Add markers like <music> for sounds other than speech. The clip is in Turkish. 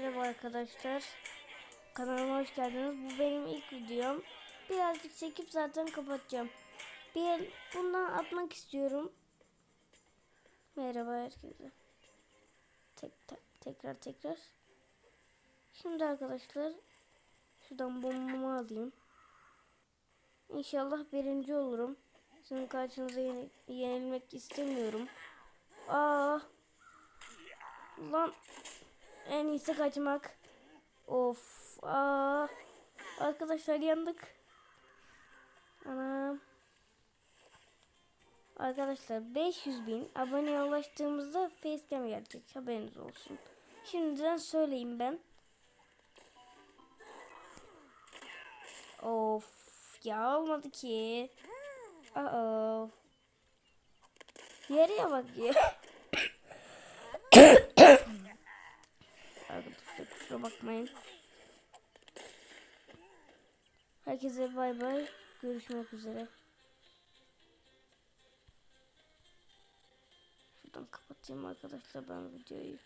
Merhaba arkadaşlar. Kanalıma hoş geldiniz. Bu benim ilk videom. Birazcık çekip zaten kapatacağım. Bir el bundan atmak istiyorum. Merhaba herkese. Tek, te- tekrar tekrar. Şimdi arkadaşlar şuradan bombamı alayım. İnşallah birinci olurum. Sizin karşınıza yeni- yenilmek istemiyorum. Aa. Lan en iyisi kaçmak. Of. Aa. Arkadaşlar yandık. Anam. Arkadaşlar 500 bin aboneye ulaştığımızda facecam gelecek. Haberiniz olsun. Şimdiden söyleyeyim ben. Of. Ya olmadı ki. Aa. Diğeriye bak ya. <laughs> Arkadaşlar kusura bakmayın. Herkese bay bay. Görüşmek üzere. Şuradan kapatayım arkadaşlar ben videoyu.